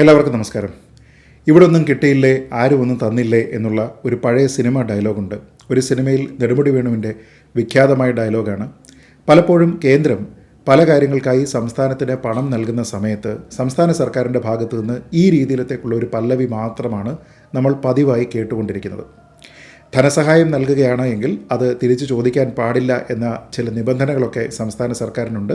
എല്ലാവർക്കും നമസ്കാരം. ഇവിടെ ഒന്നും കിട്ടിയില്ലേ ആരും ഒന്നും തന്നില്ലേ എന്നുള്ള ഒരു പഴയ സിനിമ ഡയലോഗുണ്ട് ഒരു സിനിമയിൽ നെടുമുടി വേണുവിന്റെ വിഖ്യാതമായ ഡയലോഗാണ് പലപ്പോഴും കേന്ദ്രം പല കാര്യങ്ങൾക്കായി സംസ്ഥാനത്തിന് പണം നൽകുന്ന സമയത്ത് സംസ്ഥാന സർക്കാരിന്റെ ഭാഗത്തു നിന്ന് ഈ രീതിയിലത്തേക്കുള്ള ഒരു പല്ലവി മാത്രമാണ് നമ്മൾ പതിവായി കേട്ടുകൊണ്ടിരിക്കുന്നത്. ധനസഹായം നൽകുകയാണ് എങ്കിൽ അത് തിരിച്ചു ചോദിക്കാൻ പാടില്ല എന്ന ചില നിബന്ധനകളൊക്കെ സംസ്ഥാന സർക്കാരിനുണ്ട്.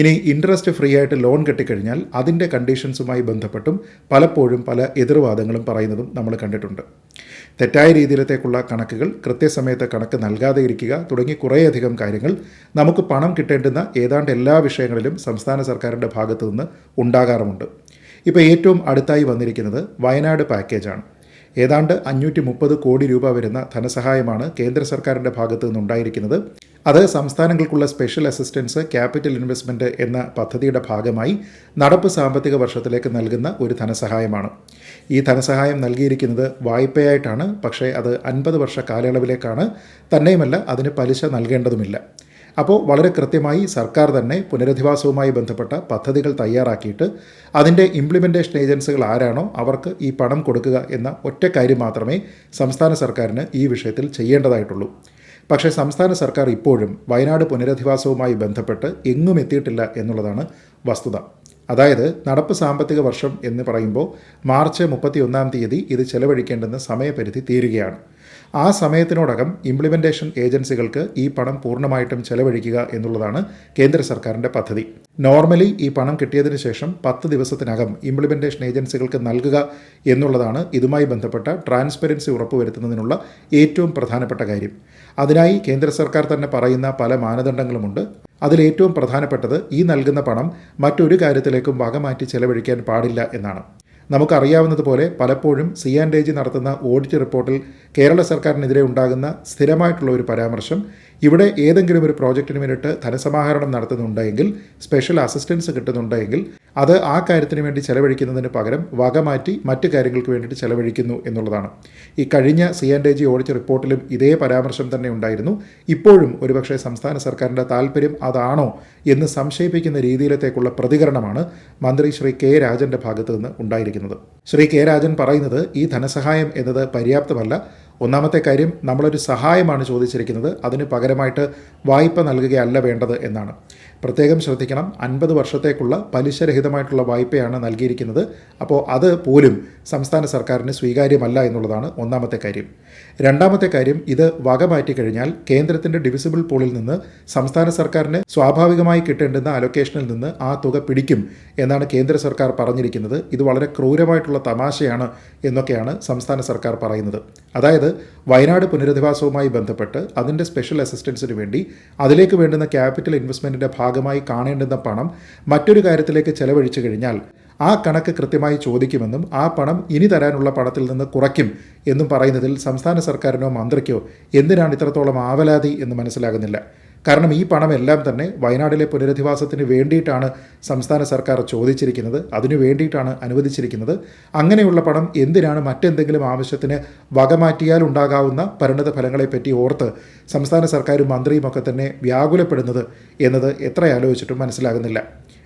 ഇനി ഇൻട്രസ്റ്റ് ഫ്രീ ആയിട്ട് ലോൺ കിട്ടിക്കഴിഞ്ഞാൽ അതിന്റെ കണ്ടീഷൻസുമായി ബന്ധപ്പെട്ടും പലപ്പോഴും പല എതിർവാദങ്ങളും പറയുന്നതും നമ്മൾ കണ്ടിട്ടുണ്ട്. തെറ്റായ രീതിയിലത്തേക്കുള്ള കണക്കുകൾ കൃത്യസമയത്ത് കണക്ക് നൽകാതെ ഇരിക്കുക തുടങ്ങി കുറേയധികം കാര്യങ്ങൾ നമുക്ക് പണം കിട്ടേണ്ടുന്ന ഏതാണ്ട് എല്ലാ വിഷയങ്ങളിലും സംസ്ഥാന സർക്കാരിന്റെ ഭാഗത്തു നിന്ന് ഉണ്ടാകാറുമുണ്ട്. ഇപ്പോൾ ഏറ്റവും അടുത്തായി വന്നിരിക്കുന്നത് വയനാട് പാക്കേജാണ് ഏതാണ്ട് അഞ്ഞൂറ്റി മുപ്പത് കോടി രൂപ വരുന്ന ധനസഹായമാണ് കേന്ദ്ര സർക്കാരിന്റെ ഭാഗത്തു നിന്നുണ്ടായിരിക്കുന്നത്. അത് സംസ്ഥാനങ്ങൾക്കുള്ള സ്പെഷ്യൽ അസിസ്റ്റൻസ് ക്യാപിറ്റൽ ഇൻവെസ്റ്റ്മെന്റ് എന്ന പദ്ധതിയുടെ ഭാഗമായി നടപ്പ് സാമ്പത്തിക വർഷത്തിലേക്ക് നൽകുന്ന ഒരു ധനസഹായമാണ്. ഈ ധനസഹായം നൽകിയിരിക്കുന്നത് വായ്പയായിട്ടാണ്. പക്ഷേ അത് അൻപത് വർഷ കാലയളവിലേക്കാണ്. തന്നെയുമല്ല അതിന് പലിശ നൽകേണ്ടതുമില്ല. അപ്പോൾ വളരെ കൃത്യമായി സർക്കാർ തന്നെ പുനരധിവാസവുമായി ബന്ധപ്പെട്ട പദ്ധതികൾ തയ്യാറാക്കിയിട്ട് അതിന്റെ ഇംപ്ലിമെന്റേഷൻ ഏജൻസികൾ ആരാണോ അവർക്ക് ഈ പണം കൊടുക്കുക എന്ന ഒറ്റ കാര്യം മാത്രമേ സംസ്ഥാന സർക്കാരിന് ഈ വിഷയത്തിൽ ചെയ്യേണ്ടതായിട്ടുള്ളൂ. പക്ഷേ സംസ്ഥാന സർക്കാർ ഇപ്പോഴും വയനാട് പുനരധിവാസവുമായി ബന്ധപ്പെട്ട് എങ്ങും എത്തിയിട്ടില്ല എന്നുള്ളതാണ് വസ്തുത. അതായത് നടപ്പ് സാമ്പത്തിക വർഷം എന്ന് പറയുമ്പോൾ മാർച്ച് മുപ്പത്തി ഒന്നാം തീയതി ഇത് ചെലവഴിക്കേണ്ടെന്ന സമയപരിധി തീരുകയാണ്. ആ സമയത്തിനോടകം ഇംപ്ലിമെന്റേഷൻ ഏജൻസികൾക്ക് ഈ പണം പൂർണമായിട്ടും ചെലവഴിക്കുക എന്നുള്ളതാണ് കേന്ദ്ര സർക്കാരിന്റെ പദ്ധതി. നോർമലി ഈ പണം കിട്ടിയതിന് ശേഷം പത്ത് ദിവസത്തിനകം ഇംപ്ലിമെന്റേഷൻ ഏജൻസികൾക്ക് നൽകുക എന്നുള്ളതാണ് ഇതുമായി ബന്ധപ്പെട്ട ട്രാൻസ്പെറൻസി ഉറപ്പുവരുത്തുന്നതിനുള്ള ഏറ്റവും പ്രധാനപ്പെട്ട കാര്യം. അതിനായി കേന്ദ്ര സർക്കാർ തന്നെ പറയുന്ന പല മാനദണ്ഡങ്ങളുമുണ്ട്. അതിലേറ്റവും പ്രധാനപ്പെട്ടത് ഈ നൽകുന്ന പണം മറ്റൊരു കാര്യത്തിലേക്കും വകമാറ്റി ചെലവഴിക്കാൻ പാടില്ല എന്നാണ്. നമുക്കറിയാവുന്നതുപോലെ പലപ്പോഴും സി ആൻഡ് എ ജി നടത്തുന്ന ഓഡിറ്റ് റിപ്പോർട്ടിൽ കേരള സർക്കാരിനെതിരെ ഉണ്ടാകുന്ന സ്ഥിരമായിട്ടുള്ള ഒരു പരാമർശം ഇവിടെ ഏതെങ്കിലും ഒരു പ്രോജക്റ്റിന് വേണ്ടിയിട്ട് ധനസമാഹരണം നടത്തുന്നുണ്ടെങ്കിൽ സ്പെഷ്യൽ അസിസ്റ്റൻസ് കിട്ടുന്നുണ്ടെങ്കിൽ അത് ആ കാര്യത്തിന് വേണ്ടി ചെലവഴിക്കുന്നതിന് പകരം വകമാറ്റി മറ്റു കാര്യങ്ങൾക്ക് വേണ്ടിയിട്ട് ചെലവഴിക്കുന്നു എന്നുള്ളതാണ്. ഈ കഴിഞ്ഞ സി ആൻഡ് ജി ഓഡിറ്റ് റിപ്പോർട്ടിലും ഇതേ പരാമർശം തന്നെ ഉണ്ടായിരുന്നു. ഇപ്പോഴും ഒരുപക്ഷെ സംസ്ഥാന സർക്കാരിന്റെ താല്പര്യം അതാണോ എന്ന് സംശയിപ്പിക്കുന്ന രീതിയിലത്തേക്കുള്ള പ്രതികരണമാണ് മന്ത്രി ശ്രീ കെ രാജന്റെ ഭാഗത്തു നിന്ന് ഉണ്ടായിരിക്കുന്നത്. ശ്രീ കെ രാജൻ പറയുന്നത് ഈ ധനസഹായം എന്നത് പര്യാപ്തമല്ല. ഒന്നാമത്തെ കാര്യം നമ്മളൊരു സഹായമാണ് ചോദിച്ചിരിക്കുന്നത്. അതിന് പകരമായിട്ട് വായ്പ നൽകുകയല്ല വേണ്ടത് എന്നാണ്. പ്രത്യേകം ശ്രദ്ധിക്കണം. അൻപത് വർഷത്തേക്കുള്ള പലിശരഹിതമായിട്ടുള്ള വായ്പയാണ് നൽകിയിരിക്കുന്നത്. അപ്പോൾ അത് പോലും സംസ്ഥാന സർക്കാരിന് സ്വീകാര്യമല്ല എന്നുള്ളതാണ് ഒന്നാമത്തെ കാര്യം. രണ്ടാമത്തെ കാര്യം ഇത് വക മാറ്റിക്കഴിഞ്ഞാൽ കേന്ദ്രത്തിന്റെ ഡിവിസിബിൾ പൂളിൽ നിന്ന് സംസ്ഥാന സർക്കാരിന് സ്വാഭാവികമായി കിട്ടേണ്ടുന്ന അലൊക്കേഷനിൽ നിന്ന് ആ തുക പിടിക്കും എന്നാണ് കേന്ദ്ര സർക്കാർ പറഞ്ഞിരിക്കുന്നത്. ഇത് വളരെ ക്രൂരമായിട്ടുള്ള തമാശയാണ് എന്നൊക്കെയാണ് സംസ്ഥാന സർക്കാർ പറയുന്നത്. അതായത് വയനാട് പുനരധിവാസവുമായി ബന്ധപ്പെട്ട് അതിന്റെ സ്പെഷ്യൽ അസിസ്റ്റൻസിന് വേണ്ടി അതിലേക്ക് വേണ്ടുന്ന ക്യാപിറ്റൽ ഇൻവെസ്റ്റ്മെന്റിന്റെ ഭാഗമായി കാണേണ്ടുന്ന പണം മറ്റൊരു കാര്യത്തിലേക്ക് ചെലവഴിച്ചു കഴിഞ്ഞാൽ ആ കണക്ക് കൃത്യമായി ചോദിക്കുമെന്നും ആ പണം ഇനി തരാനുള്ള പണത്തിൽ നിന്ന് കുറയ്ക്കും എന്നും പറയുന്നതിൽ സംസ്ഥാന സർക്കാരിനോ മന്ത്രിക്കോ എന്തിനാണ് ഇത്രത്തോളം ആവലാതി എന്ന് മനസ്സിലാകുന്നില്ല. കാരണം ഈ പണമെല്ലാം തന്നെ വയനാടിലെ പുനരധിവാസത്തിന് വേണ്ടിയിട്ടാണ് സംസ്ഥാന സർക്കാർ ചോദിച്ചിരിക്കുന്നത്. അതിനു വേണ്ടിയിട്ടാണ് അനുവദിച്ചിരിക്കുന്നത്. അങ്ങനെയുള്ള പണം എന്തിനാണ് മറ്റെന്തെങ്കിലും ആവശ്യത്തിന് വകമാറ്റിയാൽ ഉണ്ടാകാവുന്ന പരിണത ഫലങ്ങളെപ്പറ്റി ഓർത്ത് സംസ്ഥാന സർക്കാരും മന്ത്രിയുമൊക്കെ തന്നെ വ്യാകുലപ്പെടുന്നത് എന്നത് എത്ര ആലോചിച്ചിട്ടും മനസ്സിലാകുന്നില്ല.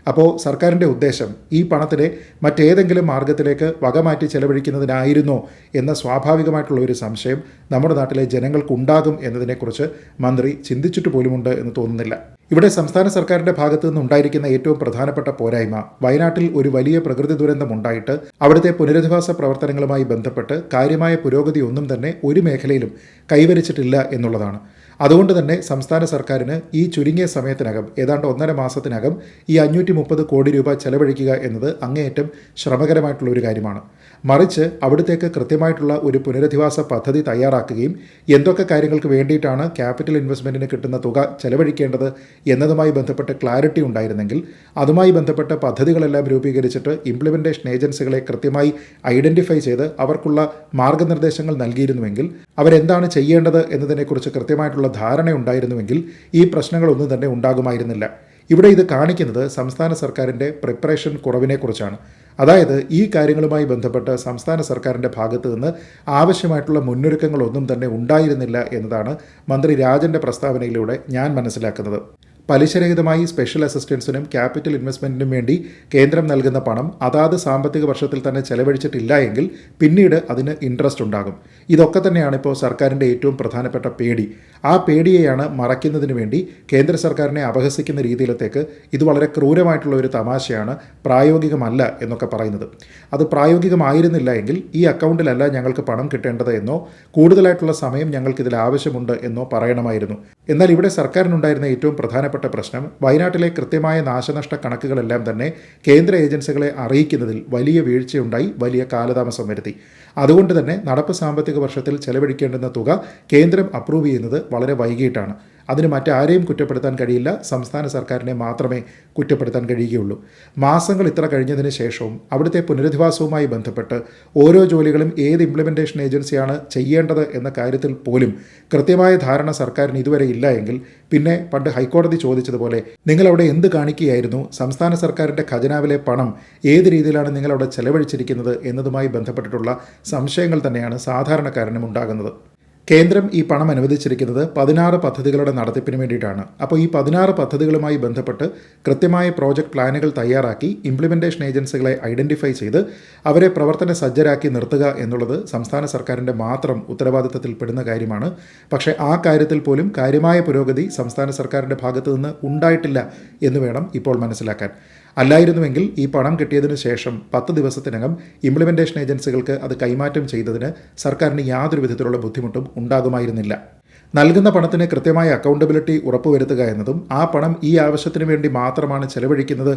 അപ്പോൾ സർക്കാരിന്റെ ഉദ്ദേശം ഈ പണത്തിനെ മറ്റേതെങ്കിലും മാർഗത്തിലേക്ക് വകമാറ്റി ചെലവഴിക്കുന്നതിനായിരുന്നോ എന്ന സ്വാഭാവികമായിട്ടുള്ള ഒരു സംശയം നമ്മുടെ നാട്ടിലെ ജനങ്ങൾക്കുണ്ടാകും എന്നതിനെക്കുറിച്ച് മന്ത്രി ചിന്തിച്ചിട്ട് പോലുമുണ്ട് എന്ന് തോന്നുന്നില്ല. ഇവിടെ സംസ്ഥാന സർക്കാരിന്റെ ഭാഗത്തു നിന്നുണ്ടായിരിക്കുന്ന ഏറ്റവും പ്രധാനപ്പെട്ട പോരായ്മ വയനാട്ടിൽ ഒരു വലിയ പ്രകൃതി ദുരന്തം ഉണ്ടായിട്ട് അവിടുത്തെ പുനരധിവാസ പ്രവർത്തനങ്ങളുമായി ബന്ധപ്പെട്ട് കാര്യമായ പുരോഗതി ഒന്നും തന്നെ ഒരു മേഖലയിലും കൈവരിച്ചിട്ടില്ല എന്നുള്ളതാണ്. അതുകൊണ്ട് തന്നെ സംസ്ഥാന സർക്കാരിന് ഈ ചുരുങ്ങിയ സമയത്തിനകം ഏതാണ്ട് ഒന്നര മാസത്തിനകം ഈ അഞ്ഞൂറ്റി കോടി രൂപ ചെലവഴിക്കുക എന്നത് അങ്ങേയറ്റം ശ്രമകരമായിട്ടുള്ള ഒരു കാര്യമാണ്. മറിച്ച് അവിടത്തേക്ക് കൃത്യമായിട്ടുള്ള ഒരു പുനരധിവാസ പദ്ധതി തയ്യാറാക്കുകയും എന്തൊക്കെ കാര്യങ്ങൾക്ക് വേണ്ടിയിട്ടാണ് ക്യാപിറ്റൽ ഇൻവെസ്റ്റ്മെന്റിന് കിട്ടുന്ന തുക ചെലവഴിക്കേണ്ടത് എന്നതുമായി ബന്ധപ്പെട്ട് ക്ലാരിറ്റി ഉണ്ടായിരുന്നെങ്കിൽ അതുമായി ബന്ധപ്പെട്ട പദ്ധതികളെല്ലാം രൂപീകരിച്ചിട്ട് ഇംപ്ലിമെന്റേഷൻ ഏജൻസികളെ കൃത്യമായി ഐഡന്റിഫൈ ചെയ്ത് അവർക്കുള്ള മാർഗനിർദ്ദേശങ്ങൾ നൽകിയിരുന്നുവെങ്കിൽ അവരെന്താണ് ചെയ്യേണ്ടത് എന്നതിനെക്കുറിച്ച് കൃത്യമായിട്ടുള്ള ധാരണ ഉണ്ടായിരുന്നുവെങ്കിൽ ഈ പ്രശ്നങ്ങളൊന്നും തന്നെ ഉണ്ടാകുമായിരുന്നില്ല. ഇവിടെ ഇത് കാണിക്കുന്നത് സംസ്ഥാന സർക്കാരിന്റെ പ്രിപ്പറേഷൻ കുറവിനെക്കുറിച്ചാണ്. അതായത് ഈ കാര്യങ്ങളുമായി ബന്ധപ്പെട്ട് സംസ്ഥാന സർക്കാരിന്റെ ഭാഗത്തു നിന്ന് ആവശ്യമായിട്ടുള്ള മുന്നൊരുക്കങ്ങളൊന്നും തന്നെ ഉണ്ടായിരുന്നില്ല എന്നതാണ് മന്ത്രി രാജന്റെ പ്രസ്താവനയിലൂടെ ഞാൻ മനസ്സിലാക്കുന്നത്. പലിശരഹിതമായി സ്പെഷ്യൽ അസിസ്റ്റൻസിനും ക്യാപിറ്റൽ ഇൻവെസ്റ്റ്മെന്റിനും വേണ്ടി കേന്ദ്രം നൽകുന്ന പണം അതാത് സാമ്പത്തിക വർഷത്തിൽ തന്നെ ചെലവഴിച്ചിട്ടില്ല എങ്കിൽ പിന്നീട് അതിന് ഇൻട്രസ്റ്റ് ഉണ്ടാകും. ഇതൊക്കെ തന്നെയാണ് ഇപ്പോൾ സർക്കാരിന്റെ ഏറ്റവും പ്രധാനപ്പെട്ട പേടി. ആ പേടിയെയാണ് മറയ്ക്കുന്നതിന് വേണ്ടി കേന്ദ്ര സർക്കാരിനെ അപഹസിക്കുന്ന രീതിയിലത്തേക്ക് ഇത് വളരെ ക്രൂരമായിട്ടുള്ള ഒരു തമാശയാണ് പ്രായോഗികമല്ല എന്നൊക്കെ പറയുന്നത്. അത് പ്രായോഗികമായിരുന്നില്ല എങ്കിൽ ഈ അക്കൗണ്ടിലല്ല ഞങ്ങൾക്ക് പണം കിട്ടേണ്ടത് എന്നോ കൂടുതലായിട്ടുള്ള സമയം ഞങ്ങൾക്ക് ഇതിൽ ആവശ്യമുണ്ട് എന്നോ പറയണമായിരുന്നു. എന്നാൽ ഇവിടെ സർക്കാരിനുണ്ടായിരുന്ന ഏറ്റവും പ്രധാനപ്പെട്ട പ്രശ്നം വയനാട്ടിലെ കൃത്യമായ നാശനഷ്ട കണക്കുകളെല്ലാം തന്നെ കേന്ദ്ര ഏജൻസികളെ അറിയിക്കുന്നതിൽ വലിയ വീഴ്ചയുണ്ടായി വലിയ കാലതാമസം വരുത്തി. അതുകൊണ്ട് തന്നെ നടപ്പ് സാമ്പത്തിക വർഷത്തിൽ ചെലവഴിക്കേണ്ടുന്ന തുക കേന്ദ്രം അപ്രൂവ് ചെയ്യുന്നത് വളരെ വൈകിട്ടാണ്. അതിന് മറ്റാരെയും കുറ്റപ്പെടുത്താൻ കഴിയില്ല. സംസ്ഥാന സർക്കാരിനെ മാത്രമേ കുറ്റപ്പെടുത്താൻ കഴിയുകയുള്ളൂ. മാസങ്ങൾ ഇത്ര കഴിഞ്ഞതിന് ശേഷവും അവിടുത്തെ പുനരധിവാസവുമായി ബന്ധപ്പെട്ട് ഓരോ ജോലികളും ഏത് ഇംപ്ലിമെന്റേഷൻ ഏജൻസിയാണ് ചെയ്യേണ്ടത് എന്ന കാര്യത്തിൽ പോലും കൃത്യമായ ധാരണ സർക്കാരിന് ഇതുവരെ ഇല്ല എങ്കിൽ പിന്നെ പണ്ട് ഹൈക്കോടതി ചോദിച്ചതുപോലെ നിങ്ങൾ അവിടെ എന്ത് കാണിക്കുകയായിരുന്നു? സംസ്ഥാന സർക്കാരിന്റെ ഖജനാവിലെ പണം ഏത് രീതിയിലാണ് നിങ്ങൾ അവിടെ ചെലവഴിച്ചിരിക്കുന്നത് എന്നതുമായി ബന്ധപ്പെട്ടിട്ടുള്ള സംശയങ്ങൾ തന്നെയാണ് സാധാരണക്കാരനും ഉണ്ടാകുന്നത്. കേന്ദ്രം ഈ പണം അനുവദിച്ചിരിക്കുന്നത് പതിനാറ് പദ്ധതികളുടെ നടത്തിപ്പിന് വേണ്ടിയിട്ടാണ്. അപ്പോൾ ഈ പതിനാറ് പദ്ധതികളുമായി ബന്ധപ്പെട്ട് കൃത്യമായ പ്രോജക്റ്റ് പ്ലാനുകൾ തയ്യാറാക്കി ഇംപ്ലിമെന്റേഷൻ ഏജൻസികളെ ഐഡന്റിഫൈ ചെയ്ത് അവരെ പ്രവർത്തന സജ്ജരാക്കി നിർത്തുക എന്നുള്ളത് സംസ്ഥാന സർക്കാരിന്റെ മാത്രം ഉത്തരവാദിത്തത്തിൽപ്പെടുന്ന കാര്യമാണ്. പക്ഷേ ആ കാര്യത്തിൽ പോലും കാര്യമായ പുരോഗതി സംസ്ഥാന സർക്കാരിന്റെ ഭാഗത്തു നിന്ന് ഉണ്ടായിട്ടില്ല എന്ന് വേണം ഇപ്പോൾ മനസ്സിലാക്കാൻ. അല്ലായിരുന്നുവെങ്കിൽ ഈ പണം കിട്ടിയതിനു ശേഷം പത്ത് ദിവസത്തിനകം ഇംപ്ലിമെന്റേഷൻ ഏജൻസികൾക്ക് അത് കൈമാറ്റം ചെയ്തതിന് സർക്കാരിന് യാതൊരു വിധത്തിലുള്ള ബുദ്ധിമുട്ടും ഉണ്ടാകുമായിരുന്നില്ല. നൽകുന്ന പണത്തിന് കൃത്യമായ അക്കൗണ്ടബിലിറ്റി ഉറപ്പുവരുത്തുക എന്നതും ആ പണം ഈ ആവശ്യത്തിന് വേണ്ടി മാത്രമാണ് ചെലവഴിക്കുന്നത്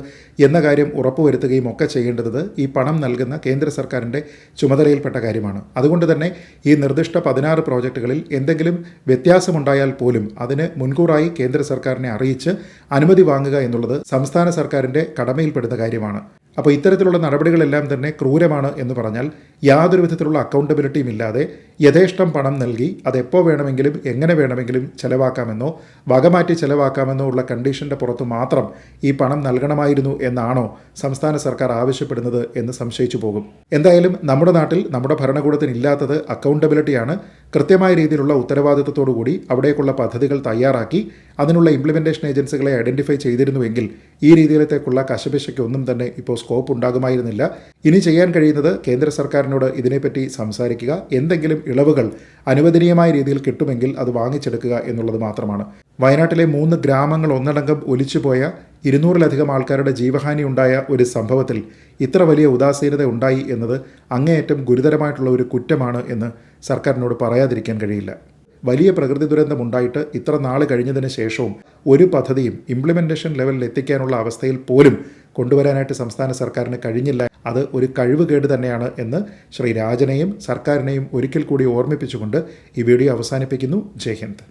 എന്ന കാര്യം ഉറപ്പുവരുത്തുകയും ഒക്കെ ചെയ്യേണ്ടത് ഈ പണം നൽകുന്ന കേന്ദ്ര സർക്കാരിന്റെ ചുമതലയിൽപ്പെട്ട കാര്യമാണ്. അതുകൊണ്ട് തന്നെ ഈ നിർദ്ദിഷ്ട പതിനാറ് പ്രോജക്റ്റുകളിൽ എന്തെങ്കിലും വ്യത്യാസമുണ്ടായാൽ പോലും അതിന് മുൻകൂറായി കേന്ദ്ര സർക്കാരിനെ അറിയിച്ച് അനുമതി വാങ്ങുക എന്നുള്ളത് സംസ്ഥാന സർക്കാരിന്റെ കടമയിൽപ്പെടുന്ന കാര്യമാണ്. അപ്പോൾ ഇത്തരത്തിലുള്ള നടപടികളെല്ലാം തന്നെ ക്രൂരമാണ് എന്ന് പറഞ്ഞാൽ യാതൊരു വിധത്തിലുള്ള അക്കൗണ്ടബിലിറ്റിയും ഇല്ലാതെ യഥേഷ്ടം പണം നൽകി അതെപ്പോൾ വേണമെങ്കിലും എങ്ങനെ വേണമെങ്കിലും ചെലവാക്കാമെന്നോ വകമാറ്റി ചെലവാക്കാമെന്നോ ഉള്ള കണ്ടീഷന്റെ പുറത്ത് മാത്രം ഈ പണം നൽകണമായിരുന്നു എന്നാണോ സംസ്ഥാന സർക്കാർ ആവശ്യപ്പെടുന്നത് എന്ന് സംശയിച്ചു പോകും. എന്തായാലും നമ്മുടെ നാട്ടിൽ നമ്മുടെ ഭരണകൂടത്തിന് ഇല്ലാത്തത് അക്കൗണ്ടബിലിറ്റിയാണ് കൃത്യമായ രീതിയിലുള്ള ഉത്തരവാദിത്വത്തോടുകൂടി അവിടേക്കുള്ള പദ്ധതികൾ തയ്യാറാക്കി അതിനുള്ള ഇംപ്ലിമെന്റേഷൻ ഏജൻസികളെ ഐഡന്റിഫൈ ചെയ്തിരുന്നുവെങ്കിൽ ഈ രീതിയിലത്തേക്കുള്ള കശപിശയ്ക്ക് ഒന്നും തന്നെ ഇപ്പോൾ സ്കോപ്പ് ഉണ്ടാകുമായിരുന്നില്ല. ഇനി ചെയ്യാൻ കഴിയുന്നത് കേന്ദ്ര സർക്കാരിനോട് ഇതിനെപ്പറ്റി സംസാരിക്കുക. എന്തെങ്കിലും ഇളവുകൾ അനുവദനീയമായ രീതിയിൽ കിട്ടുമെങ്കിൽ അത് വാങ്ങിച്ചെടുക്കുക എന്നുള്ളത് മാത്രമാണ്. വയനാട്ടിലെ മൂന്ന് ഗ്രാമങ്ങൾ ഒന്നടങ്കം ഒലിച്ചുപോയ ഇരുന്നൂറിലധികം ആൾക്കാരുടെ ജീവഹാനി ഉണ്ടായ ഒരു സംഭവത്തിൽ ഇത്ര വലിയ ഉദാസീനത ഉണ്ടായി എന്നത് അങ്ങേയറ്റം ഗുരുതരമായിട്ടുള്ള ഒരു കുറ്റമാണ് എന്ന് സർക്കാരിനോട് പറയാതിരിക്കാൻ കഴിയില്ല. വലിയ പ്രകൃതി ദുരന്തമുണ്ടായിട്ട് ഇത്ര നാൾ കഴിഞ്ഞതിന് ശേഷവും ഒരു പദ്ധതിയും ഇംപ്ലിമെന്റേഷൻ ലെവലിൽ എത്തിക്കാനുള്ള അവസ്ഥയിൽ പോലും കൊണ്ടുവരാനായിട്ട് സംസ്ഥാന സർക്കാരിന് കഴിഞ്ഞില്ല. അത് ഒരു കഴിവുകേട് തന്നെയാണ് എന്ന് ശ്രീ രാജനെയും സർക്കാരിനെയും ഒരിക്കൽ കൂടി ഓർമ്മിപ്പിച്ചുകൊണ്ട് ഈ വീഡിയോ അവസാനിപ്പിക്കുന്നു. ജയ് ഹിന്ദ്.